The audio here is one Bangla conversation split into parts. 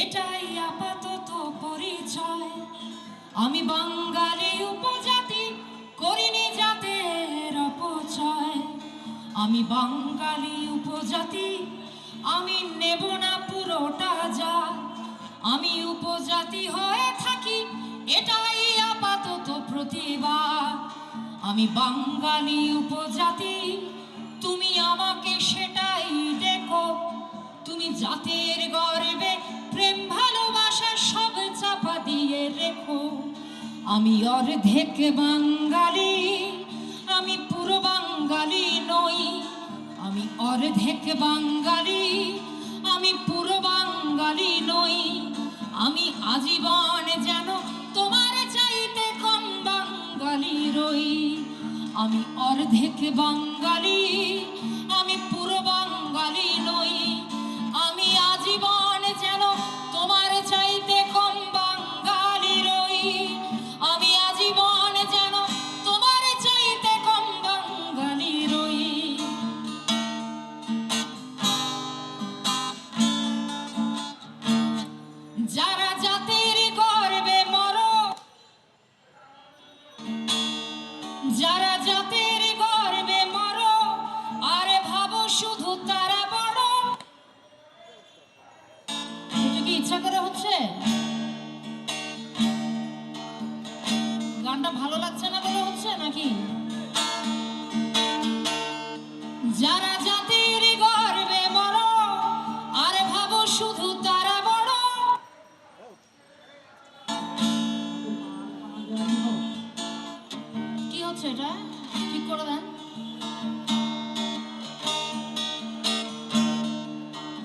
এটাই আপাতত পরিচয়। আমি বাঙালি উপজাতি, করিনি জাতের অপচয়। আমি বাঙালি উপজাতি, আমি নেব না পুরোটা যা আমি উপজাতি হয়ে থাকি, এটাই আপাতত প্রতিভা আমি বাঙালি উপজাতি, তুমি আমাকে সেটাই ডেকো। তুমি জাতের গর্বে আমি অর্ধেক বাঙালি, আমি পুরো বাঙালি নই। আমি অর্ধেক বাঙালি, আমি পুরো বাঙালি নই। আমি আজীবন যেন তোমার চাইতে কম বাঙালি রই। আমি অর্ধেক বাঙালি জাতির গর্বে আরে ভাবো শুধু তারা কি ইচ্ছা করে হচ্ছে? গানটা ভালো লাগছে না বলে হচ্ছে নাকি? যারা এটা ঠিক করে দেন।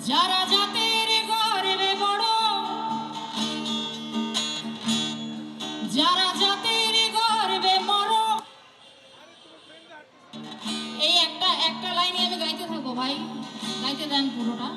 যারা জাতের গর্বে বড়, যারা জাতের গর্বে মর, এই একটা একটা লাইনে আমি গাইতে থাকব ভাই। গাইতে দেন পুরোটা।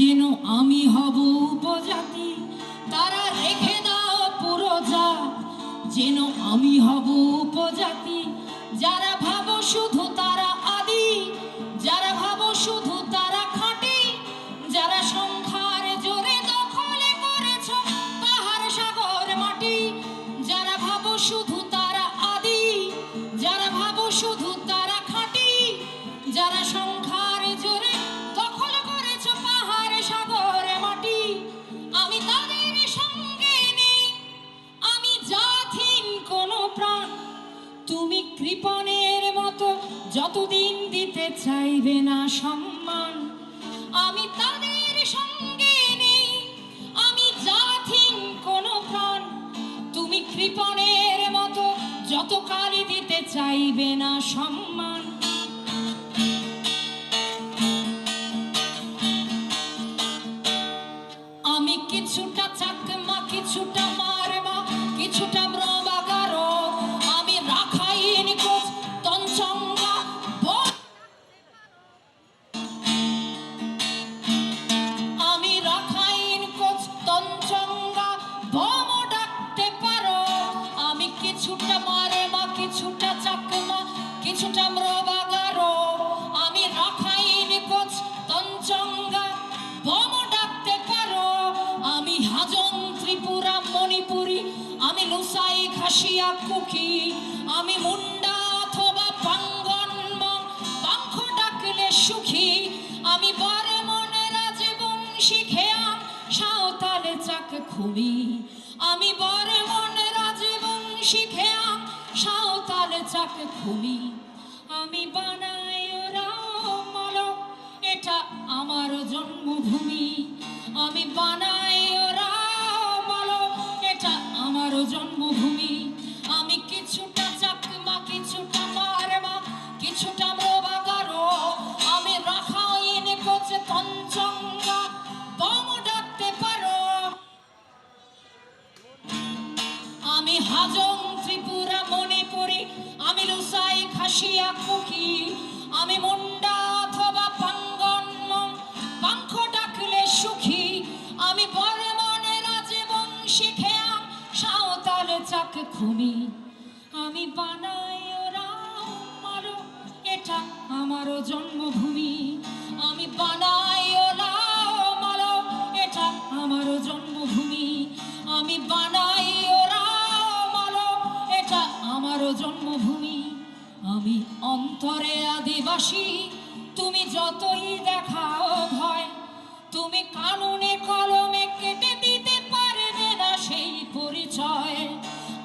যেন আমি হব উপজাতি, তারা রেখে দাও পুরো জাত। যেন আমি হব উপজাতি, যারা ভাবো শুধু তারা চাইবে না সম্মান। আমি তাদের সঙ্গে নেই, আমি জাথিন কোনো প্রাণ। তুমি কৃপণের মতো যত কালি দিতে চাইবে না সম্মান। আসিয়া কুকি, আমি মুন্ডা অথবা পাঙ্গন পাঙ্খ ডাকলে সুখী। আমি বরে মনে রাজবং শিখেয়াম সাঁওতালে চাক খুবই আমি বরে মনে রাজবং শিখেয়াম সাঁওতালে চাক খুবই আমি বানাই রামল এটা আমার জন্মভূমি। আমি বানাই রামল এটা আমার জন্মভূমি। হাজং ত্রিপুরা মণিপুরি, আমি লুসাই খাসিয়া কুকি, আমি মুন্ডা অথবা পাঙ্গন পাঙ্খ ডাকলে সুখী, আমি বর্মনে রাজবংশী খেয়া সাঁওতাল চাক খুনি। আমি বানাই রামারো এটা আমারও জন্মভূমি। অন্তরে আদিবাসী তুমি যতই দেখাও ভয় তুমি কানুনে কলম